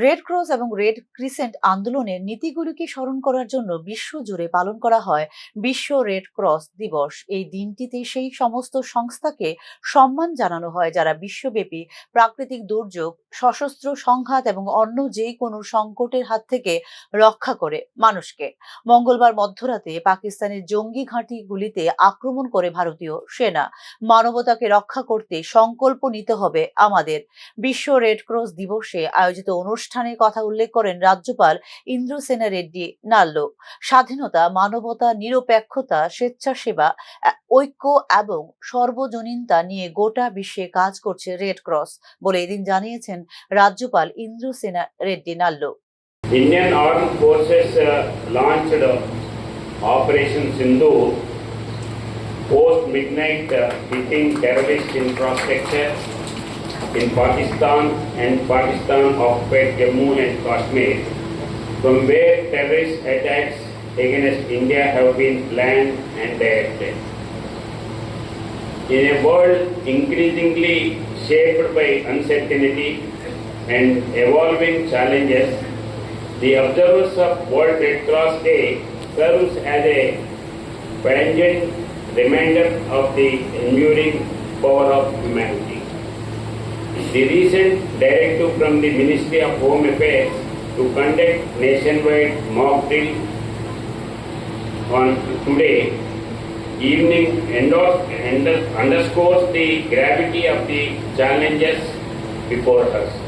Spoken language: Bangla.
রেড ক্রস এবং রেড ক্রিসেন্ট আন্দোলনের নীতিগুলিকে স্মরণ করার জন্য বিশ্বজুড়ে পালন করা হয় বিশ্ব রেড ক্রস দিবস। এই দিনটিতে সেই সমস্ত সংস্থাকে সম্মান জানানো হয় যারা বিশ্বব্যাপী প্রাকৃতিক দুর্যোগ, সশস্ত্র সংঘাত এবং অন্য যে কোনো সংকটের হাত থেকে রক্ষা করে মানুষকে। মঙ্গলবার মধ্যরাতে পাকিস্তানের জঙ্গি ঘাঁটিগুলিতে আক্রমণ করে ভারতীয় সেনা। মানবতাকে রক্ষা করতে সংকল্প নিতে হবে আমাদের। বিশ্ব রেড ক্রস দিবসে আয়োজিত অনুষ্ঠানে কথা উল্লেখ করেন রাজ্যপাল ইন্দ্রসেনা রেড্ডি নাল্লো। স্বাধীনতা মানবতা নিরপেক্ষতা স্বেচ্ছাসেবা ঐক্য এবং সর্বজনীনতা নিয়ে গোটা বিশ্বে কাজ করছে রেড ক্রস বলে এদিন জানিয়েছেন রাজ্যপাল Indrasena Reddy নাল্লো। Indian Armed Forces uh, launched uh, Operation Sindoor post midnight uh, hitting terrorist infrastructure in Pakistan and Pakistan occupied Jammu and Kashmir, from where terrorist attacks against India have been planned and directed. In a world increasingly shaped by uncertainty and evolving challenges, the observance of World Red Cross Day serves as a poignant reminder of the enduring power of humanity. The recent directive from the Ministry of Home Affairs to conduct nationwide mock drill on today evening underscores the gravity of the challenges before us.